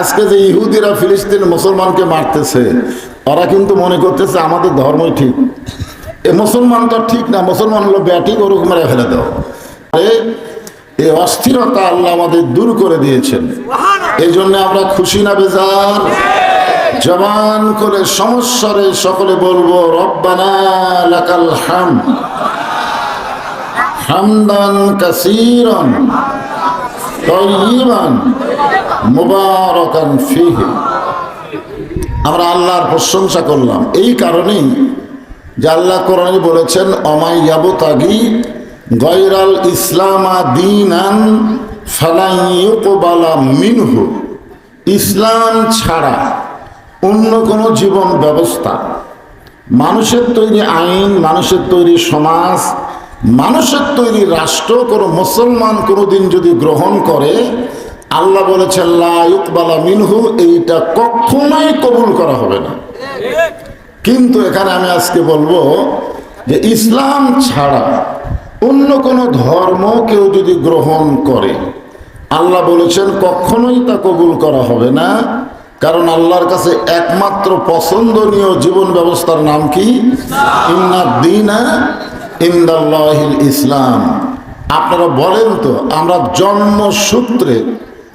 আজকে যে ইহুদিরা ফিলিস্তিন মুসলমানকে মারতেছে, ওরা কিন্তু মনে করতেছে আমাদের ধর্মই ঠিক। এ মুসলমান তো ঠিক না, মুসলমান হলো ব্যাটিং ওরকম মেরে ফেলে দাও। এই অস্থিরতা আল্লাহ আমাদের দূর করে দিয়েছেন। এই জন্য আমরা খুশি না বেজার। জবান করে সমস্যারে সকলে বলব, রব্বানা লাকাল হাম। হামদান কাসীরান তৈবান মুবারকান ফিহি। আমরা আল্লাহর প্রশংসা করলাম। এই কারণেই যে আল্লাহ কোরআনে বলেছেন অমাইয়াবু তাগি গয়রাল ইসলামা দিনান ফালাইয়ুকবালা মিনহু। ইসলাম ছাড়া অন্য কোনো জীবন ব্যবস্থা, মানুষের তৈরি আইন, মানুষের তৈরি সমাজ, মানুষের তৈরি রাষ্ট্র, কোনো মুসলমান কোনো দিন যদি গ্রহণ করে আল্লাহ বলেছেন মিনহু এইটা কখনোই কবুল করা হবে না। কিন্তু এখানে আমি আজকে বলব যে ইসলাম ছাড়া অন্য কোনো ধর্ম কেউ যদি গ্রহণ করে, আল্লাহ বলেছেন, কখনোই তা কবুল করা হবে না। কারণ আল্লাহর কাছে একমাত্র পছন্দনীয় জীবন ব্যবস্থার নাম কি? ইসলাম। আপনারা বলেন তো, আমরা জন্মসূত্রে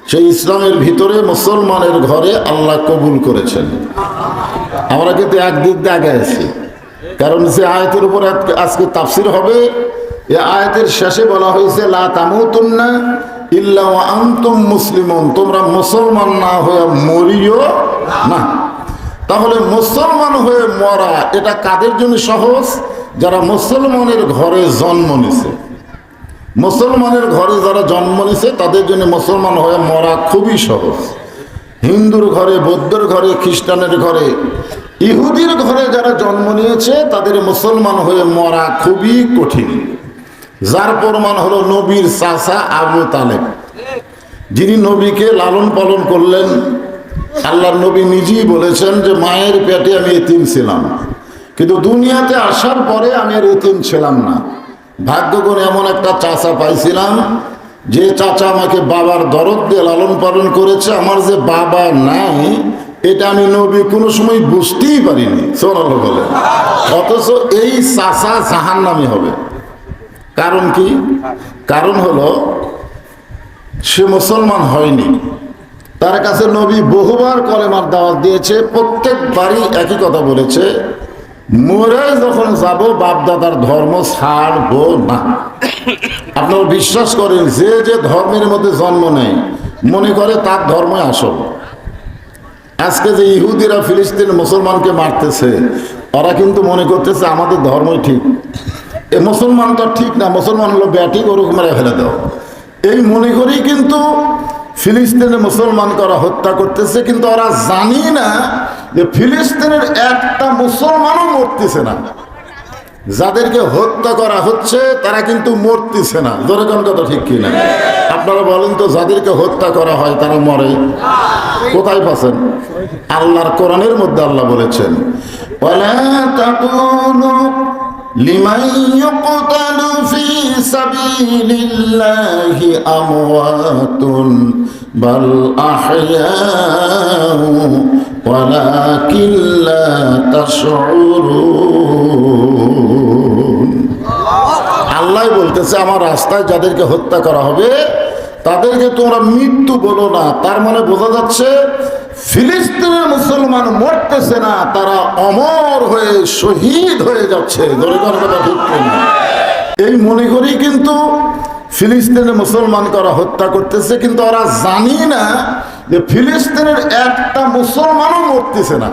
সেই ইসলামের ভিতরে মুসলমানের ঘরে আল্লাহ কবুল করেছেন। আমরা কিন্তু একদিক আগে আছি। কারণ সে আয়াতের উপর আজকে- তাফসির হবে, এ আয়াতের শেষে বলা হয়েছে, লা ইল্লা আনতুম মুসলিমুন। তোমরা মুসলমান না হয়ে মরিও না। তাহলে মুসলমান হয়ে মরা, এটা কাদের জন্য সহজ? যারা মুসলমানের ঘরে জন্ম নিছে। মুসলমানের ঘরে যারা জন্ম নিছে, তাদের জন্য মুসলমান হয়ে মরা খুবই সহজ। হিন্দুর ঘরে, বৌদ্ধর ঘরে, খ্রিস্টানের ঘরে, ইহুদির ঘরে যারা জন্ম নিয়েছে, তাদের মুসলমান হয়ে মরা খুবই কঠিন। যার প্রমাণ হলো নবীর চাচা আবু তালেব। যিনি নবীকে লালন পালন করলেন, আল্লাহর নবী নিজেই বলেছেন যে, মায়ের পেটে আমি এতিম ছিলাম। কিন্তু দুনিয়াতে আসার পরে আমি আর এতিম ছিলাম না। ভাগ্য করে এমন একটা চাচা পাইছিলাম, যে চাচা আমাকে বাবার দরদ দিয়ে লালন পালন করেছে, আমার যে বাবা নাই, এটা আমি নবী কোনো সময় বুঝতেই পারিনি সোনাল বলে। অথচ এই চাচা জাহান নামি হবে। কারণ কি? কারণ হলো, সে মুসলমান হয়নি। তার কাছে নবী বহুবার কলেমার দাওয়াত দিয়েছে, প্রত্যেকবারই একই কথা বলেছে মরে যখন যাব, বাপদাদার ধর্ম ছাড়বো না। আপনারা বিশ্বাস করেন, যে যে ধর্মের মধ্যে জন্ম নেয়, মনে করে তার ধর্মই আসল। আজকে যে ইহুদিরা ফিলিস্তিন মুসলমানকে মারতেছে, ওরা কিন্তু মনে করতেছে আমাদের ধর্মই ঠিক। এ মুসলমান তো ঠিক না, মুসলমান হলো ব্যাটিং ওরকম মেরে ফেলে দাও। এই মনে করেই কিন্তু ফিলিস্তিনে মুসলমান করা হত্যা করতেছে, কিন্তু ওরা জানি না যে ফিলিস্তিনের একটা মুসলমানও মরতেছে না। যাদেরকে হত্যা করা হচ্ছে, তারা কিন্তু মরতেছে না। কোন কথা ঠিক কিনা আপনারা বলেন তো, যাদেরকে হত্যা করা হয়, তারা মরে। কোথায় পাচ্ছেন? আল্লাহর কোরআনের মধ্যে আল্লাহ বলেছেন, ওয়ালা আমওয়াতুন বাল আহয়াউ ওয়ালাকিন তাশউরুন আল্লাহ বলতেছে, আমার রাস্তায় যাদেরকে হত্যা করা হবে, তাদেরকে তোমরা মৃত্যু বলো না। তার মানে বোঝা যাচ্ছে, ফিলিস্তিনের মুসলমান মরতেছে না, তারা অমর হয়ে শহীদ হয়ে যাচ্ছে। দরিদ্র কথা? এই মনে করেই কিন্তু ফিলিস্তিনে মুসলমান করা হত্যা করতেছে, কিন্তু ওরা জানি না যে ফিলিস্তিনের একটা মুসলমানও মরতেছে না।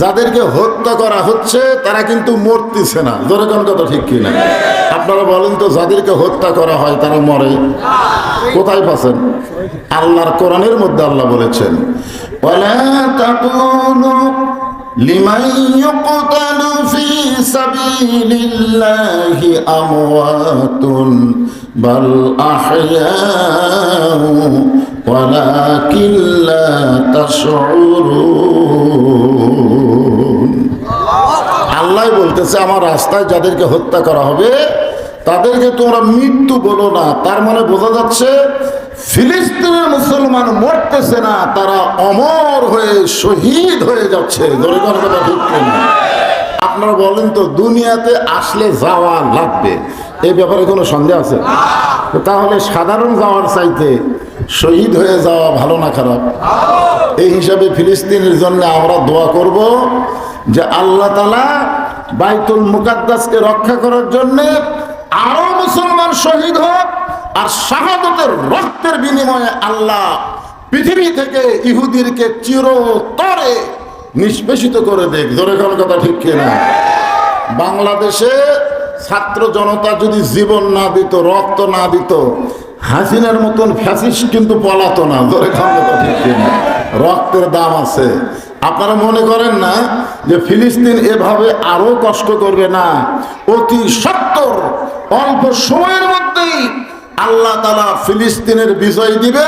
যাদেরকে হত্যা করা হচ্ছে, তারা কিন্তু মরতেছে না। ধরে কোন কথা ঠিক কিনা? আপনারা বলেন তো, যাদেরকে হত্যা করা হয়, তারা মরে। কোথায় পাচ্ছেন? আল্লাহর কোরআনের মধ্যে আল্লাহ বলেছেন তাকুনু লিমান ইউকতালু ফি সাবিলিল্লাহি আমওয়াতুন, বাল আহয়াউ, ওয়ালাকিন লা তাশউরুন। আল্লাহ বলতেছে, আমার রাস্তায় যাদেরকে হত্যা করা হবে, তাদেরকে তোমরা মৃত্যু বলো না। তার মানে বোঝা যাচ্ছে ফিলিস্তিনের মুসলমান মরতেছে না, তারা অমর হয়ে শহীদ হয়ে যাচ্ছে। আপনারা বলেন তো, দুনিয়াতে আসলে যাওয়া লাগবে। এই ব্যাপারে কোনো সন্দেহ আছে? তাহলে সাধারণ যাওয়ার চাইতে শহীদ হয়ে যাওয়া ভালো না খারাপ? এই হিসাবে ফিলিস্তিনের জন্য আমরা দোয়া করব যে আল্লাহ তালা বাইতুল মুকাদ্দাসকে রক্ষা করার জন্যে আরও মুসলমান শহীদ হোক আর শাহাদতের রক্তের বিনিময়ে আল্লাহ পৃথিবী থেকে ইহুদিরকে চিরতরে নিষ্পেষিত করে দেখ। জোরে কোন কথা ঠিক কিনা বাংলাদেশে ছাত্র জনতা যদি জীবন না দিত, রক্ত না দিত, হাসিনার মতন ফ্যাসিস কিন্তু পলাতো না। ধরে কথা ঠিক কিনা রক্তের দাম আছে। আপনারা মনে করেন না যে ফিলিস্তিন এভাবে আরও কষ্ট করবে না? অতি সত্তর, অল্প সময়ের মধ্যেই আল্লাহ তালা ফিলিস্তিনের বিজয় দিবে,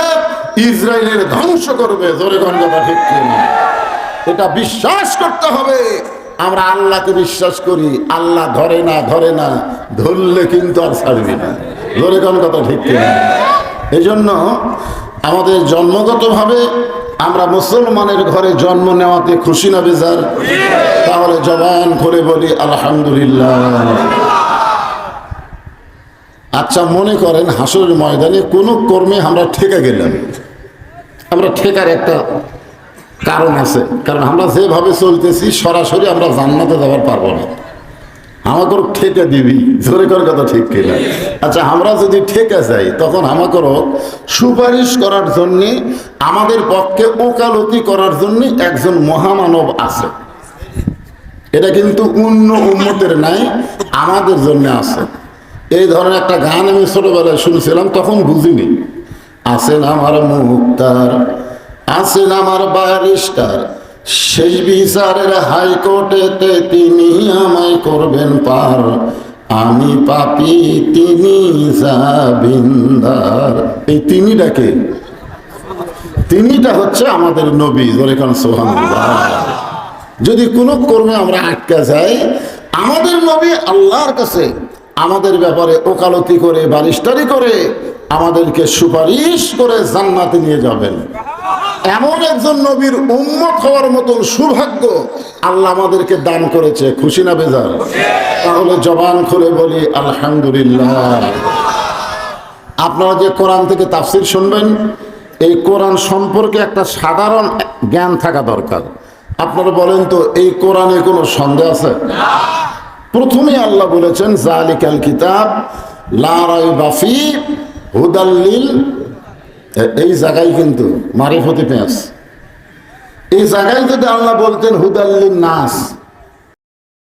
ইসরায়েলের ধ্বংস করবে ঠিক এটা বিশ্বাস করতে হবে। আমরা আল্লাহকে বিশ্বাস করি, আল্লাহ ধরে না ধরে না, ধরলে কিন্তু আর ছাড়বে না। ধরে কোন কথা ঠিক কিনা? এই জন্য আমাদের জন্মগতভাবে আমরা মুসলমানের ঘরে জন্ম নেওয়াতে খুশি না, বেজার? তাহলে জবান করে বলি, আলহামদুলিল্লাহ। আচ্ছা মনে করেন হাসরের ময়দানে কোনো কর্মে আমরা ঠেকে গেলাম। আমরা ঠেকার একটা কারণ আছে। কারণ আমরা যেভাবে চলতেছি, সরাসরি আমরা জান্নাতে যাবার পারব না। আমাকে ঠেকে দিবি। জোরে কর কথা ঠিক কিনা? আচ্ছা আমরা যদি ঠেকে যাই, তখন আমাকে সুপারিশ করার জন্য, আমাদের পক্ষে ওকালতি করার জন্য একজন মহামানব আছে। এটা কিন্তু অন্য উন্মতের নাই, আমাদের জন্য আছে। এই ধরনের একটা গান আমি ছোটবেলায় শুনছিলাম, তখন বুঝিনি। আছেন আমার মুক্তার আছেন আমার ব্যারিস্টার, শেষ বিচারের হাইকোর্টেতে তিনি আমায় করবেন পার। আমি পাপি, তিনি জাবিন্দার এই তিনি ডাকে তিনিটা হচ্ছে আমাদের নবী ধরে কোন সোহান যদি কোনো কর্মে আমরা আটকা যাই, আমাদের নবী আল্লাহর কাছে আমাদের ব্যাপারে ওকালতি করে বারিস্টারি করে, আমাদেরকে সুপারিশ করে জান্নাতে নিয়ে যাবেন। এমন একজন নবীর উম্মত হওয়ার মতন সৌভাগ্য আল্লাহ আমাদেরকে দান করেছে। খুশি না বেজার? তাহলে জবান করে বলি, আলহামদুলিল্লাহ। আপনারা যে কোরআন থেকে তাফসির শুনবেন, এই কোরআন সম্পর্কে একটা সাধারণ জ্ঞান থাকা দরকার। আপনারা বলেন তো, এই কোরআনে কোনো সন্দেহ আছে? প্রথমে আল্লাহ বলেছেন, জালিকাল কিতাব লারাই বাফি হুদাল্লিল এই জায়গায় কিন্তু মারিফতি পেঁয়াজ। এই জায়গায় যদি আল্লাহ বলতেন হুদাল্লিল নাস